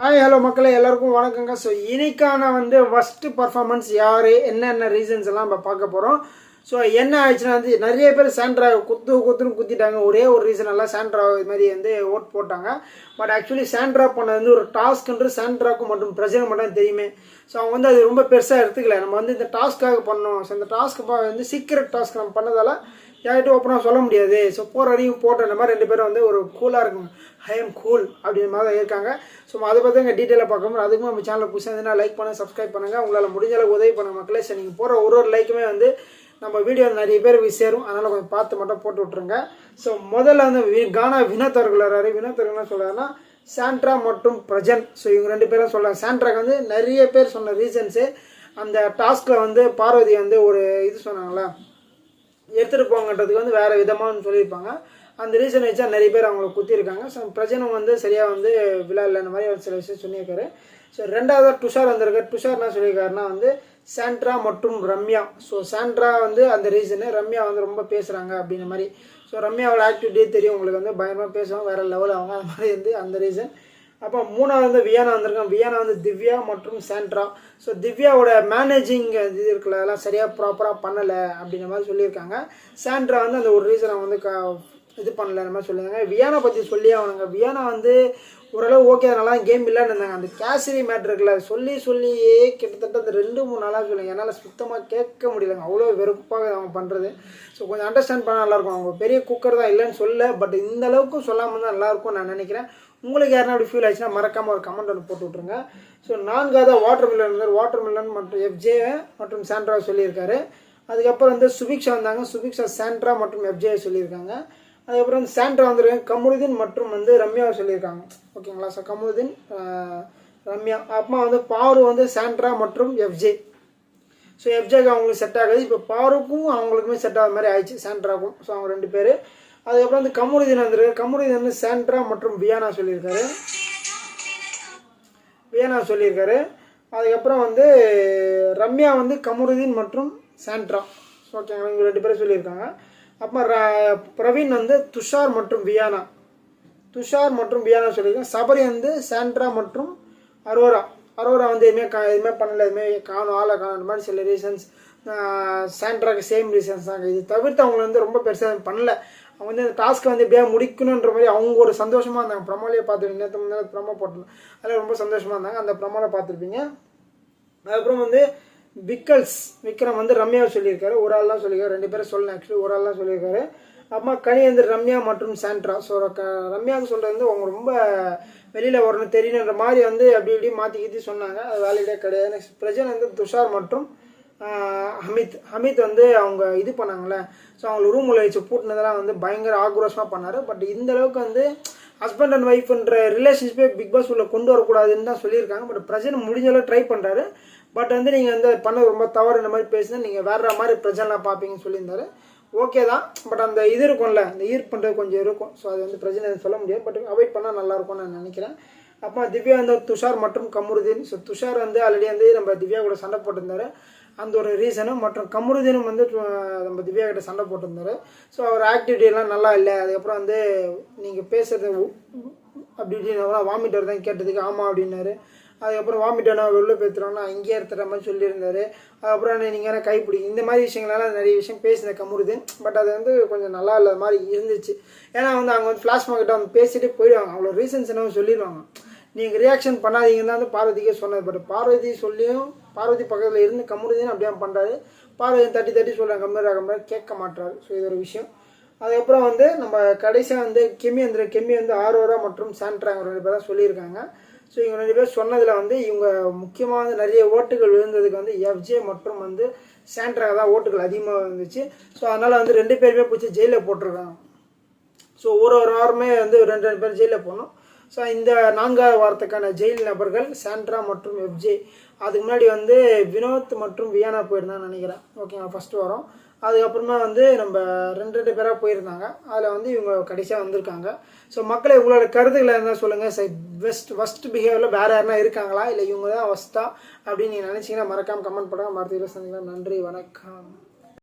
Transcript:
Hi hello மக்களே எல்லாருக்கும் வணக்கங்க. ஸோ இன்னைக்கான வந்து ஃபஸ்ட்டு பர்ஃபார்மன்ஸ் யார் என்னென்ன ரீசன்ஸ் எல்லாம் நம்ம பார்க்க போகிறோம் ஸோ என்ன ஆயிடுச்சுன்னா வந்து நிறைய பேர் சாண்ட்ரா குத்து குத்துன்னு குத்திட்டாங்க. ஒரே ஒரு ரீசன் எல்லாம் சாண்ட்ரா இது மாதிரி வந்து ஓட் போட்டாங்க. பட் ஆக்சுவலி சாண்ட்ரா பண்ணது வந்து ஒரு டாஸ்க்ன்று சாண்ட்ராக்கும் மட்டும் பிரச்சனை மட்டும் தெரியுமே. ஸோ அவங்க வந்து அது ரொம்ப பெருசாக எடுத்துக்கல. நம்ம வந்து இந்த டாஸ்க்காக பண்ணோம் ஸோ இந்த டாஸ்க்கு வந்து சீக்கிரட் டாஸ்க் நம்ம பண்ணதால யார்கிட்ட ஓப்பனாக சொல்ல முடியாது. ஸோ போகிற வரையும் போட்ட இந்த மாதிரி ரெண்டு பேரும் வந்து ஒரு கூலாக இருக்கும் ஐ எம் கூல் அப்படின்ற மாதிரி தான் இருக்காங்க. ஸோ அதை பற்றி எங்கள் டீட்டெயிலாக பார்க்கணும் அதுக்கும் நம்ம சேனலில் புதுசாக இருந்தால் லைக் பண்ணுங்கள் சப்ஸ்கிரைப் பண்ணுங்கள் உங்களால் முடிஞ்ச அளவுக்கு உதவி பண்ணுங்க மக்களே. ஸோ நீங்கள் போகிற ஒரு ஒரு லைக்குமே வந்து நம்ம வீடியோ நிறைய பேர் போய் சேரும். அதனால் கொஞ்சம் பார்த்து மட்டும் போட்டு விட்ருங்க ஸோ முதல்ல வந்து வி- கானா வினோத் அவர்கள் வர்றாரு வினோத் அவர்கள் என்ன சொல்கிறாருன்னா சாண்ட்ரா மற்றும் பிரஜன். ஸோ இவங்க ரெண்டு பேரும் சொல்கிறாங்க சாண்ட்ராக்கு வந்து நிறைய பேர் சொன்ன ரீசன்ஸு அந்த டாஸ்கில் வந்து பார்வதி வந்து ஒரு இது சொன்னாங்களா எடுத்துகிட்டு போங்கன்றதுக்கு வந்து வேறு விதமானு சொல்லியிருப்பாங்க. அந்த ரீசன் வச்சா நிறைய பேர் அவங்கள குத்திருக்காங்க ஸோ பிரஜனும் வந்து சரியாக வந்து விழா இந்த மாதிரி ஒரு சில விஷயம் சொல்லியிருக்காரு. ஸோ ரெண்டாவது துஷார் வந்திருக்கார். துஷார் என்ன சொல்லியிருக்காருன்னா வந்து சாண்ட்ரா மற்றும் ரம்யா. ஸோ சாண்ட்ரா வந்து அந்த ரீசனு ரம்யா வந்து ரொம்ப பேசுகிறாங்க அப்படின்ற மாதிரி. ஸோ ரம்யாவோட ஆக்டிவிட்டியே தெரியும். உங்களுக்கு வந்து பயங்கரமாக பேசுவாங்க. வேறு லெவல் அவங்க அது மாதிரி வந்து அந்த ரீசன் அப்போ மூணாவது வந்து வியானா வந்திருக்காங்க. வியானா வந்து திவ்யா மற்றும் சாண்ட்ரா ஸோ திவ்யாவோட மேனேஜிங் இது இருக்குல்ல அதெல்லாம் சரியாக ப்ராப்பராக பண்ணலை அப்படின்ற மாதிரி சொல்லியிருக்காங்க. சாண்ட்ரா வந்து அந்த ஒரு ரீசனை வந்து க இது பண்ணல அந்த மாதிரி சொல்லியிருந்தாங்க வியானா பற்றி சொல்லி அவனுங்க வியானா வந்து ஓரளவு ஓகே நல்லா கேம் இல்லைன்னு இருந்தாங்க. அந்த கேசரி மேட்ரு இருக்குல்ல சொல்லி சொல்லியே கிட்டத்தட்ட அந்த ரெண்டு மூணு நாளாக சொல்லுங்க என்னால் சுத்தமாக கேட்க முடியலங்க. அவ்வளோ வெறுப்பாக அவங்க பண்ணுறது ஸோ கொஞ்சம் அண்டர்ஸ்டாண்ட் பண்ண நல்லாயிருக்கும் அவங்க பெரிய குக்கர் தான் இல்லைன்னு சொல்ல பட் இந்த அளவுக்கு சொல்லாமல் தான் நல்லாயிருக்கும் நான் நினைக்கிறேன். உங்களுக்கு யாருன்னா அப்படி ஃபீல் ஆச்சுன்னா மறக்காமல் ஒரு கமெண்ட் ஒன்று போட்டு விட்ருங்க ஸோ நான்காவது வாட்டர் மில்லன் இருந்தார் வாட்டர் மில்லன் மற்றும் எஃப்ஜே மற்றும் சாண்ட்ரா சொல்லியிருக்காரு. அதுக்கப்புறம் வந்து சுபிக்ஷா வந்தாங்க. சுபிக்ஷா சாண்ட்ரா மற்றும் எஃப்ஜே சொல்லியிருக்காங்க. அதுக்கப்புறம் வந்து சாண்ட்ரா வந்திருக்காங்க கமுருதீன் மற்றும் வந்து ரம்யாவை சொல்லியிருக்காங்க. ஓகேங்களா? ஸோ கமுருதீன் ரம்யா. அப்புறமா வந்து பாரு வந்து சாண்ட்ரா மற்றும் எஃப்ஜே. ஸோ எஃப்ஜேக்கு அவங்களுக்கு செட் ஆகுது. இப்போ பாருக்கும் அவங்களுக்குமே செட் ஆகிற மாதிரி ஆயிடுச்சு சாண்ட்ராக்கும். ஸோ அவங்க ரெண்டு பேர். அதுக்கப்புறம் வந்து கமுருதீன் வந்திருக்காரு கமுருதீன் வந்து சாண்ட்ரா மற்றும் வியானா சொல்லியிருக்காரு. வியானா சொல்லியிருக்காரு. அதுக்கப்புறம் வந்து ரம்யா வந்து கமருதீன் மற்றும் சாண்ட்ரா. ஓகேங்களா? இவங்க ரெண்டு பேரும் சொல்லியிருக்காங்க. அப்புறம் பிரவீன் வந்து துஷார் மற்றும் வியானா. துஷார் மற்றும் வியானா சொல்லியிருக்கேன் சபரி வந்து சாண்ட்ரா மற்றும் அரோரா. அரோரா வந்து எதுவுமே கா எதுவுமே பண்ணல. எதுவுமே காணும் ஆளை காணும் இந்த மாதிரி சில ரீசன்ஸ் சாண்ட்ராக்கு சேம் ரீசன்ஸ் தான். இது தவிர்த்து அவங்க வந்து ரொம்ப பெருசாக பண்ணல. அவங்க வந்து அந்த டாஸ்க்கை வந்து எப்படியா முடிக்கணுன்ற மாதிரி அவங்க ஒரு சந்தோஷமாக இருந்தாங்க. ப்ரமோலையே பார்த்துருப்பீங்க நேற்று முன்னாடி ப்ரமோ போட்டோம் அதில் ரொம்ப சந்தோஷமாக இருந்தாங்க. அந்த ப்ரமோவில் பார்த்துருப்பீங்க. அதுக்கப்புறம் வந்து விக்கல்ஸ் விக்ரம் வந்து ரம்யாவை சொல்லியிருக்காரு. ஒரு ஆள் தான் சொல்லியிருக்காரு. ரெண்டு பேரும் சொல்லலாம் ஆக்சுவலி ஒரு ஆள் தான் சொல்லியிருக்காரு. அப்புறமா கனி வந்து ரம்யா மற்றும் சாண்ட்ரா. ஸோ ரம்யாவுக்கு சொல்கிறது வந்து அவங்க ரொம்ப வெளியில் வரணும் தெரியணுன்ற மாதிரி வந்து அப்படி இப்படி மாற்றி கீற்றி சொன்னாங்க. அது வேலையிலே கிடையாது. நெக்ஸ்ட் பிரஜன் வந்து துஷார் மற்றும் ஹமித். ஹமித் வந்து அவங்க இது பண்ணாங்களே ஸோ அவங்க ரூம் உள்ள வச்சு பூட்டினதெல்லாம் வந்து பயங்கர ஆக்ரோஷமாக பண்ணார். பட் இந்த அளவுக்கு வந்து ஹஸ்பண்ட் அண்ட் ஒய்ஃப்ன்ற ரிலேஷன்ஷிப்பே பிக் பாஸ் உள்ள கொண்டு வரக்கூடாதுன்னு தான் சொல்லியிருக்காங்க. பட் பிரஜன் முடிஞ்சளவு ட்ரை பண்ணுறாரு பட் வந்து நீங்கள் வந்து பண்ண ரொம்ப தவறு இந்த மாதிரி பேசினா நீங்கள் வேற மாதிரி பிரச்சனைலாம் பார்ப்பீங்கன்னு சொல்லியிருந்தாரு ஓகே தான் பட் அந்த இது இருக்கும்ல அந்த ஈர்ப்புன்றது கொஞ்சம் இருக்கும் ஸோ அது வந்து பிரச்சனை சொல்ல முடியாது பட் அவாய்ட் பண்ணால் நல்லா இருக்கும்னு நான் நினைக்கிறேன் அப்போ திவ்யா வந்து துஷார் மற்றும் கமருதீன் ஸோ துஷார் வந்து ஆல்ரெடி வந்து நம்ம திவ்யா கூட சண்டை போட்டிருந்தாரு அந்த ஒரு ரீசனும் மற்றும் கமருதீனும் வந்து நம்ம திவ்யா கிட்ட சண்டை போட்டிருந்தாரு ஸோ அவர் ஆக்டிவிட்டிலாம் நல்லா இல்லை அதுக்கப்புறம் வந்து நீங்கள் பேசுகிறது அப்படி இப்படின்னு வாமிட்டர் தான் கேட்டதுக்கு ஆமாம் அப்படின்னாரு அதுக்கப்புறம் வாமிட் ஆனால் வெளில பேத்துறோம்னா அங்கேயே எடுத்துற மாதிரி சொல்லியிருந்தாரு. அதுக்கப்புறம் நீங்கள் என்ன பிடிக்கும் இந்த மாதிரி விஷயங்களெல்லாம் நிறைய விஷயம் பேசின கமுருதேன் பட் அது வந்து கொஞ்சம் நல்லா இல்லாத மாதிரி இருந்துச்சு. ஏன்னா வந்து அவங்க வந்து ஃப்ளாஷ் கிட்ட வந்து பேசிட்டு போயிடுவாங்க. அவ்வளோ ரீசன்ஸ் என்ன சொல்லிடுவாங்க. நீங்கள் ரியாக்ஷன் பண்ணாதீங்கன்னு தான் வந்து பார்வதிக்கே சொன்னது பட் பார்வதி சொல்லியும் பார்வதி பக்கத்தில் இருந்து கமுருதீன் அப்படியே பண்ணுறாரு பார்வதி தட்டி தட்டி சொல்கிறாங்க கம்மியாக கம்மியாக கேட்க மாட்டாரு ஸோ இது ஒரு விஷயம். அதுக்கப்புறம் வந்து நம்ம கடைசியாக வந்து கெமி வந்து கெமி வந்து ஆரோரா மற்றும் சாண்ட்ராங்க இவங்க ரெண்டு பேரும் சொல்லியிருக்காங்க. ஸோ இவங்க ரெண்டு பேர் சொன்னதில் வந்து இவங்க முக்கியமாக வந்து நிறைய ஓட்டுகள் விழுந்ததுக்கு வந்து எஃப்ஜே மற்றும் வந்து சாண்ட்ரா தான் ஓட்டுகள் அதிகமாக இருந்துச்சு ஸோ அதனால் வந்து ரெண்டு பேருமே பிடிச்சி ஜெயிலில் போட்டிருக்காங்க. ஸோ ஒரு ஒரு வாரமே வந்து ரெண்டு ரெண்டு பேர் ஜெயிலில் போகணும் ஸோ இந்த நான்காவது வாரத்துக்கான ஜெயில் நபர்கள் சாண்ட்ரா மற்றும் எஃப்ஜே அதுக்கு முன்னாடி வந்து வினோத் மற்றும் வியானா போயிருந்தான்னு நினைக்கிறேன். ஓகேங்களா ஃபஸ்ட்டு வாரம். அதுக்கப்புறமா வந்து நம்ம ரெண்டு ரெண்டு பேராக போயிருந்தாங்க. அதில் வந்து இவங்க கடைசியாக வந்திருக்காங்க. ஸோ மக்களை உங்களோட கருத்துக்களை இருந்தால் சொல்லுங்கள் சரி பெஸ்ட் ஃபஸ்ட் பிஹேவியரில் வேறு யாருனா இருக்காங்களா? இல்லை இவங்க தான் ஃபஸ்ட்டா அப்படின்னு நீங்கள் நினச்சிங்கன்னா மறக்காமல் கமெண்ட் பண்ணுங்கள் மறுத்து சந்திக்கலாம். நன்றி வணக்கம்.